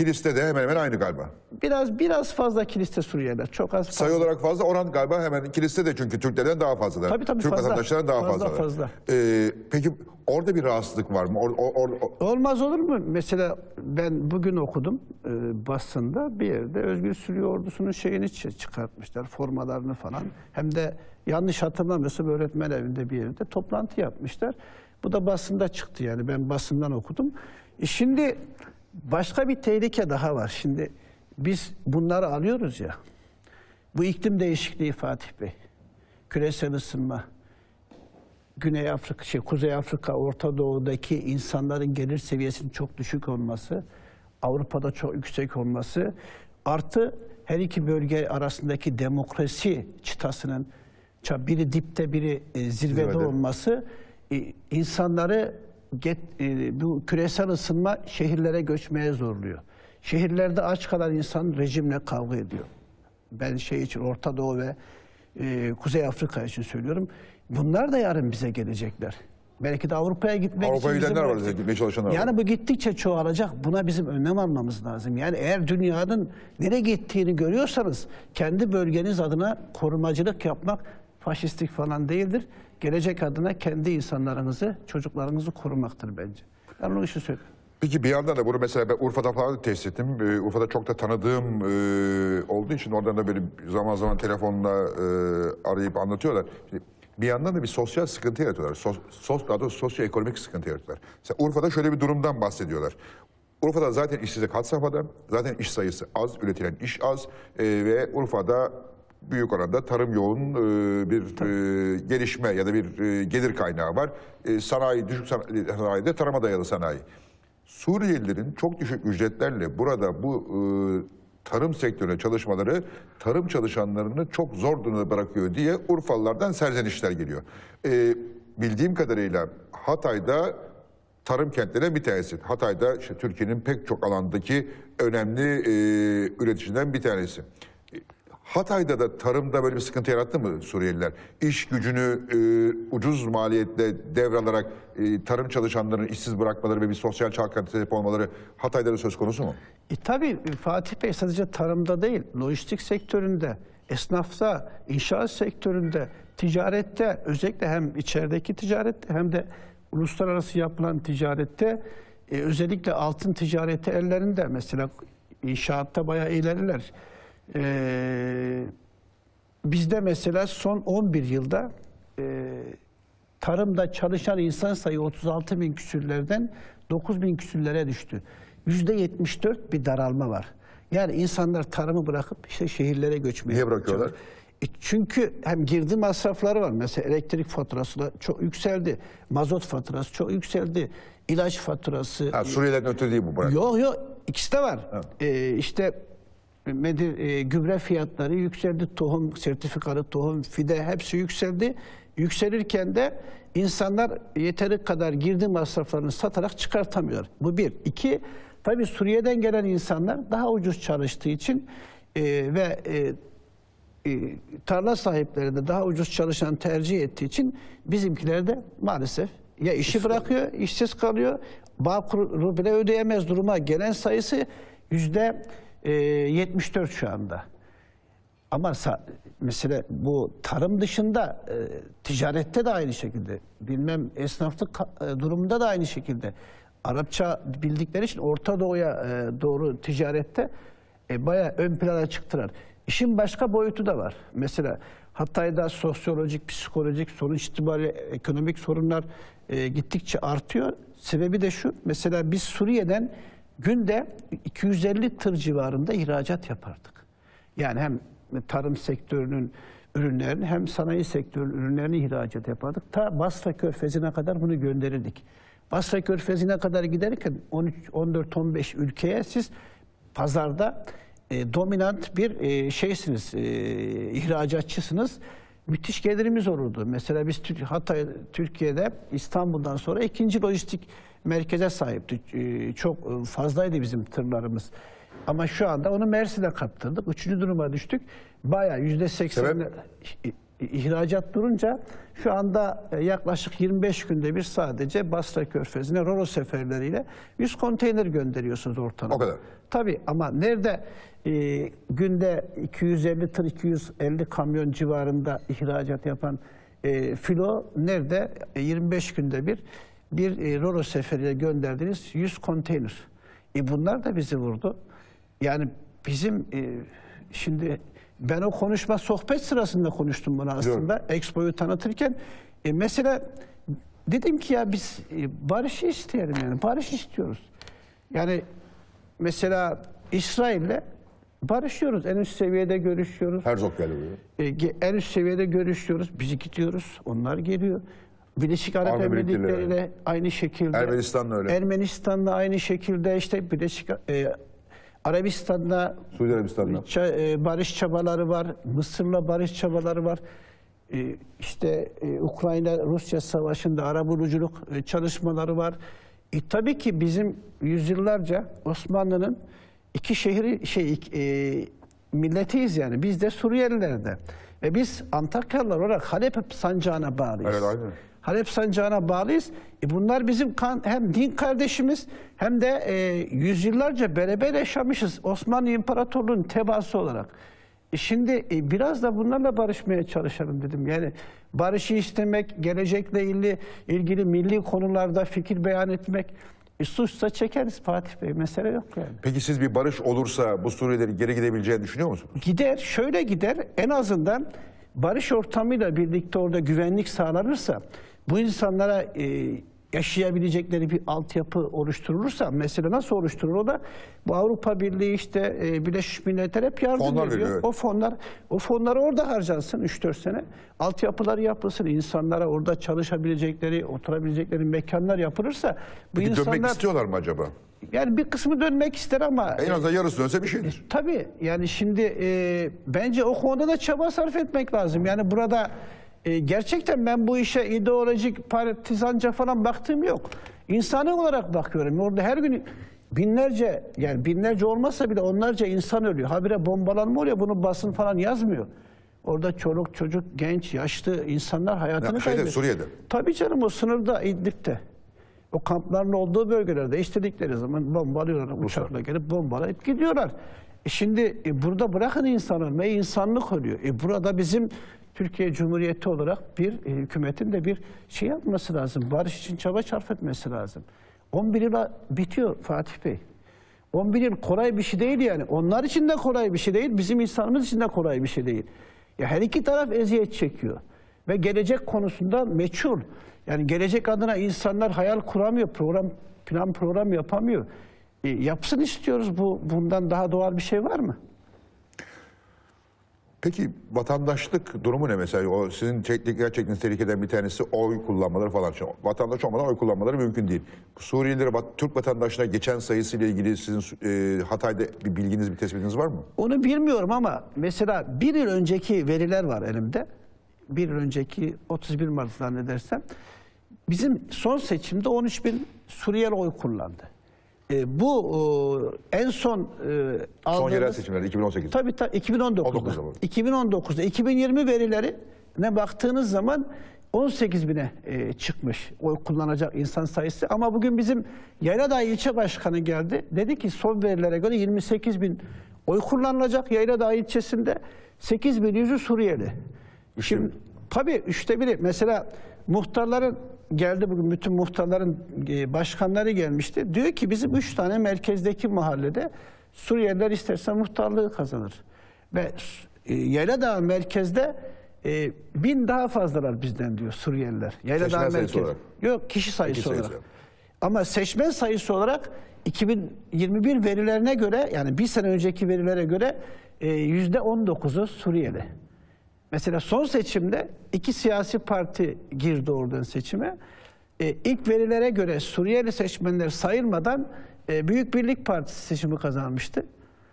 Kilis'te de hemen hemen aynı galiba. Biraz biraz fazla kiliste Suriyeliler. Çok az fazla. Sayı olarak fazla oran galiba hemen Kilis'te de çünkü Türklerden daha fazlalar. Tabii, tabii, Türk fazla. vatandaşlarından daha Fazla, fazlalar. fazla. Ee, peki orada bir rahatsızlık var mı? Or, or, or- Olmaz olur mu? Mesela ben bugün okudum e, basında bir yerde Özgür Suriye Ordusu'nun şeyini çı- çıkartmışlar, formalarını falan. Hem de yanlış hatırlamıyorsam öğretmen evinde bir yerde toplantı yapmışlar. Bu da basında çıktı yani ben basından okudum. E şimdi başka bir tehlike daha var. Şimdi biz bunları alıyoruz ya. Bu iklim değişikliği Fatih Bey, küresel ısınma, Güney Afrika, şey, Kuzey Afrika, Orta Doğu'daki insanların gelir seviyesinin çok düşük olması, Avrupa'da çok yüksek olması, artı her iki bölge arasındaki demokrasi çıtasının biri dipte biri e, zirvede, Zirvede. olması e, insanları get, e, bu küresel ısınma şehirlere göçmeye zorluyor. Şehirlerde aç kalan insan rejimle kavga ediyor. Ben şey için Orta Doğu ve e, Kuzey Afrika için söylüyorum. Bunlar da yarın bize gelecekler. Belki de Avrupa'ya gitmek Avrupa'ya için gidenler var, bize gitmeye çalışanlar var. Yani bu gittikçe çoğalacak. Buna bizim önlem almamız lazım. Yani eğer dünyanın nereye gittiğini görüyorsanız kendi bölgeniz adına korumacılık yapmak faşistlik falan değildir. Gelecek adına kendi insanlarınızı, çocuklarınızı korumaktır bence. Ben onu için söylüyorum. Peki bir yandan da bunu mesela ben Urfa'da falan da test ettim. Ee, Urfa'da çok da tanıdığım e, olduğu için oradan da böyle zaman zaman telefonla e, arayıp anlatıyorlar. Şimdi bir yandan da bir sosyal sıkıntı yaratıyorlar. Sos, sos, daha doğrusu sosyoekonomik sıkıntı yaratıyorlar. Mesela Urfa'da şöyle bir durumdan bahsediyorlar. Urfa'da zaten işsizlik had safhada, zaten iş sayısı az, üretilen iş az e, ve Urfa'da büyük oranda tarım yoğun e, bir e, gelişme ya da bir e, gelir kaynağı var. E, sanayi, düşük sanayi, sanayide tarıma dayalı sanayi. Suriyelilerin çok düşük ücretlerle burada bu e, tarım sektörüne çalışmaları tarım çalışanlarını çok zor durumda bırakıyor diye Urfalılardan serzenişler geliyor. E, bildiğim kadarıyla Hatay'da tarım kentlerinden bir tanesi. Hatay'da işte Türkiye'nin pek çok alandaki önemli e, üreticiden bir tanesi. E, Hatay'da da tarımda böyle bir sıkıntı yarattı mı Suriyeliler? İş gücünü e, ucuz maliyetle devralarak e, tarım çalışanlarını işsiz bırakmaları ve bir sosyal çalkantıya sebep olmaları Hatay'da da söz konusu mu? E tabii Fatih Bey sadece tarımda değil, lojistik sektöründe, esnafta, inşaat sektöründe, ticarette, özellikle hem içerideki ticarette hem de uluslararası yapılan ticarette, e, özellikle altın ticareti ellerinde. Mesela inşaatta bayağı ileriler. E, bizde mesela son 11 yılda e, tarımda çalışan insan sayı 36 bin küsürlerden 9 bin küsürlere düştü. Yüzde 74 bir daralma var. Yani insanlar tarımı bırakıp işte şehirlere göçmeye Niye bırakıyorlar? çalışıyor. E çünkü hem girdi masrafları var. Mesela elektrik faturası da çok yükseldi. Mazot faturası çok yükseldi. İlaç faturası. Ha, Suriyelilerden ötürü değil bu bırak. Yok yok ikisi de var. Ee, işte medir, e, gübre fiyatları yükseldi, tohum sertifikalı tohum, fide hepsi yükseldi. Yükselirken de insanlar yeteri kadar girdi masraflarını satarak çıkartamıyor. Bu bir. İki, tabii Suriye'den gelen insanlar daha ucuz çalıştığı için e, ve e, e, tarla sahipleri de daha ucuz çalışan tercih ettiği için bizimkiler de maalesef ya işi bırakıyor, işsiz kalıyor, bağkur bile ödeyemez duruma gelen sayısı yüzde e, 74 şu anda. Ama mesela bu tarım dışında e, ticarette de aynı şekilde, bilmem esnaflık e, durumunda da aynı şekilde. Arapça bildikleri için Orta Doğu'ya e, doğru ticarette e, bayağı ön plana çıktılar. İşin başka boyutu da var. Mesela Hatay'da sosyolojik, psikolojik sonuç itibariyle ekonomik sorunlar e, gittikçe artıyor. Sebebi de şu, mesela biz Suriye'den günde 250 tır civarında ihracat yapardık. Yani hem tarım sektörünün ürünlerini hem sanayi sektörünün ürünlerini ihracat yapardık. Ta Basra Körfezi'ne kadar bunu gönderirdik. Basra Körfezi'ne kadar giderken 13, 14, 15 ülkeye siz pazarda e, dominant bir e, şeysiniz, e, ihracatçısınız. Müthiş gelirimiz olurdu. Mesela biz Hatay, Türkiye'de İstanbul'dan sonra ikinci lojistik merkeze sahiptik. E, çok fazlaydı bizim tırlarımız. Ama şu anda onu Mersin'e kaptırdık. Üçüncü duruma düştük. Bayağı yüzde seksen. İhracat durunca şu anda e, yaklaşık 25 günde bir sadece Basra Körfezi'ne Roro seferleriyle 100 konteyner gönderiyorsunuz ortalama. O kadar. Tabii ama nerede e, günde 250 tır 250 kamyon civarında ihracat yapan e, filo nerede E, 25 günde bir bir e, Roro seferiyle gönderdiğiniz 100 konteyner. E, bunlar da bizi vurdu. Yani bizim e, şimdi ben o konuşma sohbet sırasında konuştum bunu aslında. Expo'yu tanıtırken e, mesela dedim ki ya biz e, barışı isteyelim yani barış istiyoruz. Yani mesela İsrail'le barışıyoruz. En üst seviyede görüşüyoruz. Herzog buraya. E, en üst seviyede görüşüyoruz. Biz gidiyoruz. Onlar geliyor. Birleşik Arap Emirlikleri, Emirlikleri'yle aynı şekilde. Ermenistan'la öyle. Ermenistan'la aynı şekilde işte Birleşik e, Arabistan'la Suudi Arabistan'la. ça- e, barış çabaları var. Mısır'la barış çabaları var. E, işte e, Ukrayna-Rusya savaşında arabuluculuk e, çalışmaları var. E, tabii ki bizim yüzyıllarca Osmanlı'nın iki şehri şey e, milletiyiz yani. Biz de Suriyelilerden. Ve biz Antakyalılar olarak Halep sancağına bağlıyız. Evet, aynen. Halep sancağına bağlıyız. E bunlar bizim kan, hem din kardeşimiz hem de e, yüzyıllarca beraber yaşamışız. Osmanlı İmparatorluğu'nun tebaası olarak. E şimdi e, biraz da bunlarla barışmaya çalışalım dedim. Yani barışı istemek, gelecekle ilgili, ilgili milli konularda fikir beyan etmek. E, suçsa çekeriz Fatih Bey. Mesele yok yani. Peki siz bir barış olursa bu Suriyelilerin geri gidebileceğini düşünüyor musunuz? Gider, şöyle gider. En azından barış ortamıyla birlikte orada güvenlik sağlanırsa, bu insanlara e, yaşayabilecekleri bir altyapı oluşturulursa, mesela nasıl oluşturur o da? Bu Avrupa Birliği işte e, Birleşmiş Milletler hep yardım Fonlar ediyor. veriyor. O fonlar, o fonlar orada harcansın 3-4 sene. Altyapıları yapılsın, insanlara orada çalışabilecekleri, oturabilecekleri mekanlar yapılırsa bu Peki insanlar dönmek istiyorlar mı acaba? yani bir kısmı dönmek ister ama En azından yarısı dönse bir şeydir. Tabii yani şimdi e, bence o konuda da çaba sarf etmek lazım. Yani burada e, gerçekten ben bu işe ideolojik, partizanca falan baktığım yok. İnsani olarak bakıyorum. Orada her gün binlerce yani binlerce olmazsa bile onlarca insan ölüyor. Habire bombalanma oluyor. Bunu basın falan yazmıyor. Orada çoluk, çocuk, genç, yaşlı insanlar hayatını Ya, şeyde, kaybediyor. Suriye'de. Tabii canım o sınırda İdlib'de. O kampların olduğu bölgelerde istedikleri zaman bombalıyorlar. Uçakla gelip bombalayıp gidiyorlar. E şimdi e, burada bırakın insan ölmeyi, insanlık ölüyor. E burada bizim Türkiye Cumhuriyeti olarak bir e, hükümetin de bir şey yapması lazım. Barış için çaba sarf etmesi lazım. 11 yıla bitiyor Fatih Bey. 11 yıl kolay bir şey değil yani. Onlar için de kolay bir şey değil, bizim insanımız için de kolay bir şey değil. Ya her iki taraf eziyet çekiyor. Ve gelecek konusunda meçhul. Yani gelecek adına insanlar hayal kuramıyor, program plan program yapamıyor. E, yapsın istiyoruz. Bu bundan daha doğal bir şey var mı? Peki vatandaşlık durumu ne mesela? O sizin dikkat çektiğiniz tehlikeden bir tanesi oy kullanmaları falan. Şimdi vatandaş olmadan oy kullanmaları mümkün değil. Suriyelileri Türk vatandaşına geçen sayısıyla ilgili sizin e, Hatay'da bir bilginiz, bir tespitiniz var mı? Onu bilmiyorum ama mesela bir yıl önceki veriler var elimde. Bir yıl önceki 31 Mart zannedersem. Bizim son seçimde 13 bin Suriyeli oy kullandı. E, bu e, en son e, Son aldığımız... yerel seçimlerde 2018. Tabii tabii 2019'da. 19'da bu. 2019'da 2020 verilerine baktığınız zaman 18 bine e, çıkmış oy kullanacak insan sayısı. Ama bugün bizim Yayladağ ilçe başkanı geldi. Dedi ki son verilere göre 28 bin oy kullanılacak Yayladağ ilçesinde. 8 bin yüzü Suriyeli. Şimdi tabii üçte biri mesela muhtarların geldi bugün bütün muhtarların e, başkanları gelmişti. Diyor ki bizim üç tane merkezdeki mahallede Suriyeliler isterse muhtarlığı kazanır. Ve e, Yayladağ merkezde e, bin daha fazlalar bizden diyor Suriyeliler. Yayladağ sayısı merkez. olarak. Yok kişi sayısı Kişi sayısı. olarak. Ama seçmen sayısı olarak 2021 verilerine göre yani bir sene önceki verilere göre e, yüzde 19'u Suriyeli. Mesela son seçimde iki siyasi parti girdi oradan seçime. E, ilk verilere göre Suriyeli seçmenler sayılmadan e, Büyük Birlik Partisi seçimi kazanmıştı.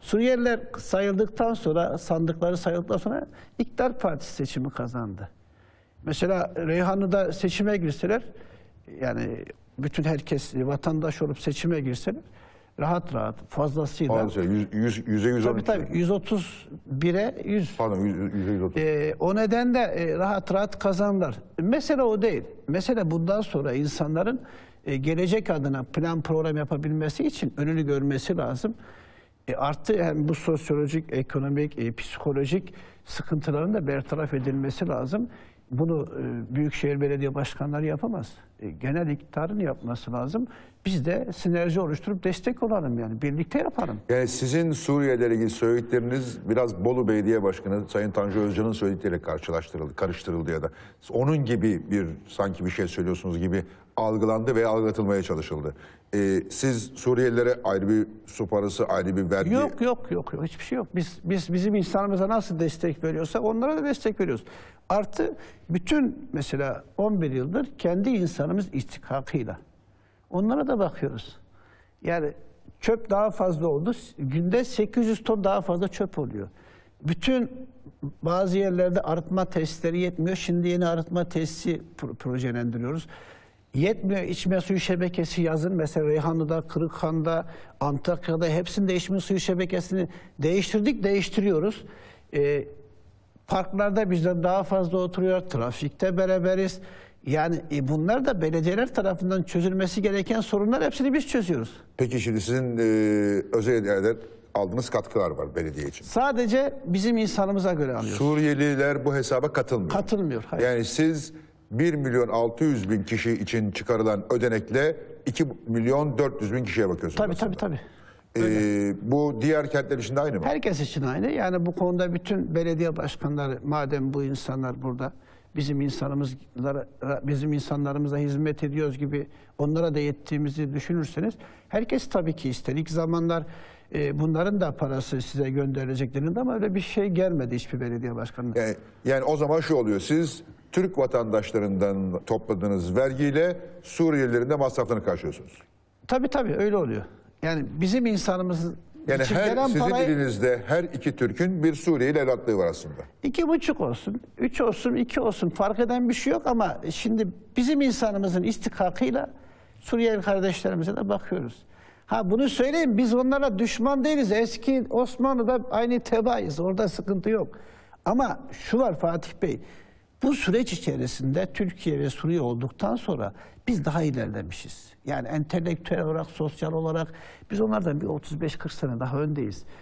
Suriyeliler sayıldıktan sonra, sandıkları sayıldıktan sonra İktidar Partisi seçimi kazandı. Mesela Reyhanlı'da seçime girseler, yani bütün herkes vatandaş olup seçime girseler, rahat rahat fazlasıyla. Fazla, yüz, yüz, yüze yüz Tabii tabii 131'e 100. Pardon yüz, yüze yüz otuz. Ee, o nedenle e, rahat rahat kazanırlar. Mesele o değil. Mesele bundan sonra insanların e, gelecek adına plan program yapabilmesi için önünü görmesi lazım. E, artı yani bu sosyolojik, ekonomik, e, psikolojik sıkıntıların da bertaraf edilmesi lazım. Bunu e, Büyükşehir Belediye Başkanları yapamaz. E, genel iktidarın yapması lazım. Biz de sinerji oluşturup destek olalım yani. Birlikte yapalım. Yani sizin Suriye ile ilgili söyledikleriniz biraz Bolu Belediye Başkanı Sayın Tanju Özcan'ın söyledikleriyle karşılaştırıldı, karıştırıldı ya da onun gibi bir sanki bir şey söylüyorsunuz gibi algılandı ve algılatılmaya çalışıldı. Ee, siz Suriyelilere ayrı bir su parası, ayrı bir vergi... Yok yok yok yok hiçbir şey yok. Biz biz bizim insanımıza nasıl destek veriyorsak onlara da destek veriyoruz. Artı bütün mesela 11 yıldır kendi insanımız istikakıyla onlara da bakıyoruz. Yani çöp daha fazla oldu. Günde 800 ton daha fazla çöp oluyor. Bütün bazı yerlerde arıtma tesisleri yetmiyor. Şimdi yeni arıtma pro- projelendiriyoruz. Yetmiyor içme suyu şebekesi yazın. Mesela Reyhanlı'da, Kırıkhan'da, Antakya'da hepsinde içme suyu şebekesini değiştirdik, değiştiriyoruz. Ee, parklarda bizden daha fazla oturuyor, trafikte beraberiz. Yani e, bunlar da belediyeler tarafından çözülmesi gereken sorunlar hepsini biz çözüyoruz. Peki şimdi sizin e, özel yerden aldığınız katkılar var belediye için. Sadece bizim insanımıza göre alıyoruz. Suriyeliler bu hesaba katılmıyor. Katılmıyor. Hayır. Yani siz 1 milyon 600 bin kişi için çıkarılan ödenekle 2 milyon 400 bin kişiye bakıyorsunuz. Tabii aslında. tabii tabii. Ee, bu diğer kentler için de aynı mı? Herkes için aynı. Yani bu konuda bütün belediye başkanları madem bu insanlar burada bizim insanımızlara bizim insanlarımıza hizmet ediyoruz gibi onlara da yettiğimizi düşünürseniz herkes tabii ki ister. İlk zamanlar e, bunların da parası size gönderileceklerinde ama öyle bir şey gelmedi hiçbir belediye başkanına. Yani, yani o zaman şu oluyor. Siz Türk vatandaşlarından topladığınız vergiyle Suriyelilerin de masraflarını karşılıyorsunuz. Tabii tabii öyle oluyor. Yani bizim insanımız Yani için her sizin parayı elinizde her iki Türk'ün bir Suriyeli evlatlığı var aslında. iki buçuk olsun, üç olsun, iki olsun fark eden bir şey yok ama şimdi bizim insanımızın istikakıyla Suriyeli kardeşlerimize de bakıyoruz. Ha bunu söyleyeyim biz onlara düşman değiliz. Eski Osmanlı'da aynı tebaayız. Orada sıkıntı yok. Ama şu var Fatih Bey. Bu süreç içerisinde Türkiye ve Suriye olduktan sonra biz daha ilerlemişiz. Yani entelektüel olarak, sosyal olarak biz onlardan bir 35-40 sene daha öndeyiz.